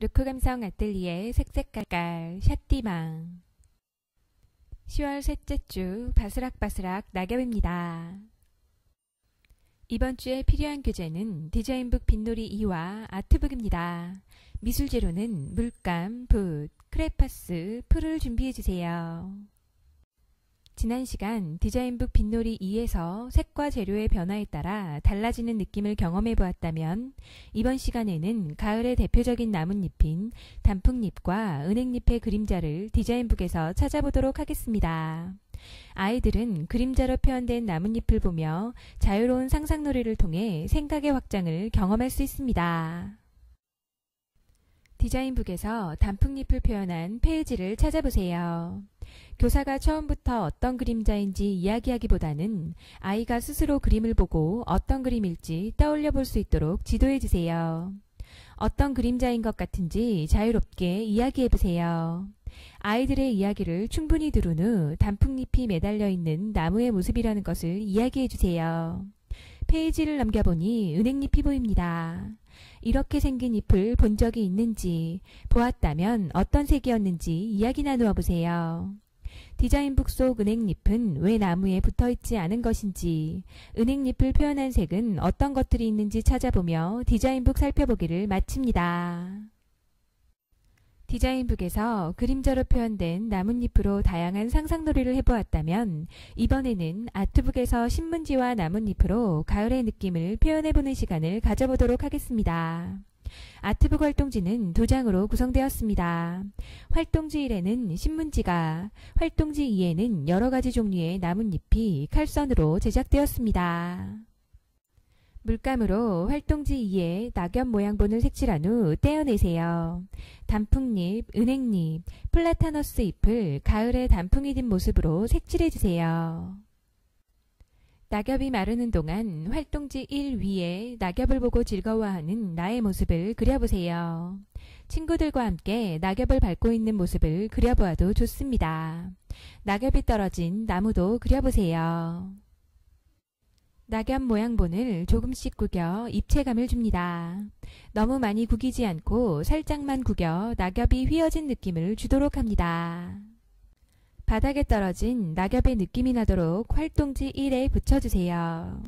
루크 감성 아뜰리에 색색깔깔 샷디망 10월 셋째 주 바스락바스락 낙엽입니다. 이번 주에 필요한 교재는 디자인북 빈놀이 2와 아트북입니다. 미술 재료는 물감, 붓, 크레파스, 풀을 준비해주세요. 지난 시간 디자인북 빈놀이 2에서 색과 재료의 변화에 따라 달라지는 느낌을 경험해 보았다면 이번 시간에는 가을의 대표적인 나뭇잎인 단풍잎과 은행잎의 그림자를 디자인북에서 찾아보도록 하겠습니다. 아이들은 그림자로 표현된 나뭇잎을 보며 자유로운 상상놀이를 통해 생각의 확장을 경험할 수 있습니다. 디자인북에서 단풍잎을 표현한 페이지를 찾아보세요. 교사가 처음부터 어떤 그림자인지 이야기하기보다는 아이가 스스로 그림을 보고 어떤 그림일지 떠올려 볼 수 있도록 지도해 주세요. 어떤 그림자인 것 같은지 자유롭게 이야기해 보세요. 아이들의 이야기를 충분히 들은 후 단풍잎이 매달려 있는 나무의 모습이라는 것을 이야기해 주세요. 페이지를 넘겨보니 은행잎이 보입니다. 이렇게 생긴 잎을 본 적이 있는지, 보았다면 어떤 색이었는지 이야기 나누어 보세요. 디자인북 속 은행잎은 왜 나무에 붙어 있지 않은 것인지, 은행잎을 표현한 색은 어떤 것들이 있는지 찾아보며 디자인북 살펴보기를 마칩니다. 디자인북에서 그림자로 표현된 나뭇잎으로 다양한 상상놀이를 해보았다면 이번에는 아트북에서 신문지와 나뭇잎으로 가을의 느낌을 표현해보는 시간을 가져보도록 하겠습니다. 아트북 활동지는 두 장으로 구성되었습니다. 활동지 1에는 신문지가, 활동지 2에는 여러 가지 종류의 나뭇잎이 칼선으로 제작되었습니다. 물감으로 활동지 2에 낙엽 모양본을 색칠한 후 떼어내세요. 단풍잎, 은행잎, 플라타너스 잎을 가을에 단풍이 든 모습으로 색칠해주세요. 낙엽이 마르는 동안 활동지 1 위에 낙엽을 보고 즐거워하는 나의 모습을 그려보세요. 친구들과 함께 낙엽을 밟고 있는 모습을 그려보아도 좋습니다. 낙엽이 떨어진 나무도 그려보세요. 낙엽 모양본을 조금씩 구겨 입체감을 줍니다. 너무 많이 구기지 않고 살짝만 구겨 낙엽이 휘어진 느낌을 주도록 합니다. 바닥에 떨어진 낙엽의 느낌이 나도록 활동지 1에 붙여주세요.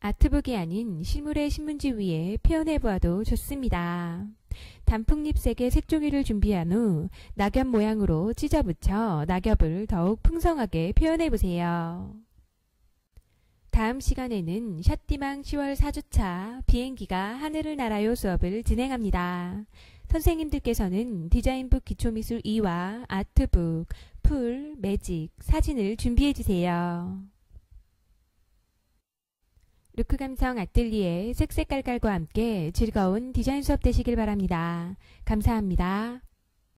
아트북이 아닌 실물의 신문지 위에 표현해보아도 좋습니다. 단풍잎색의 색종이를 준비한 후 낙엽 모양으로 찢어 붙여 낙엽을 더욱 풍성하게 표현해보세요. 다음 시간에는 샷디망 10월 4주차 비행기가 하늘을 날아요 수업을 진행합니다. 선생님들께서는 디자인북 기초미술 2와 아트북, 풀, 매직, 사진을 준비해 주세요. 루크 감성 아뜰리에 색색깔깔과 함께 즐거운 디자인 수업 되시길 바랍니다. 감사합니다.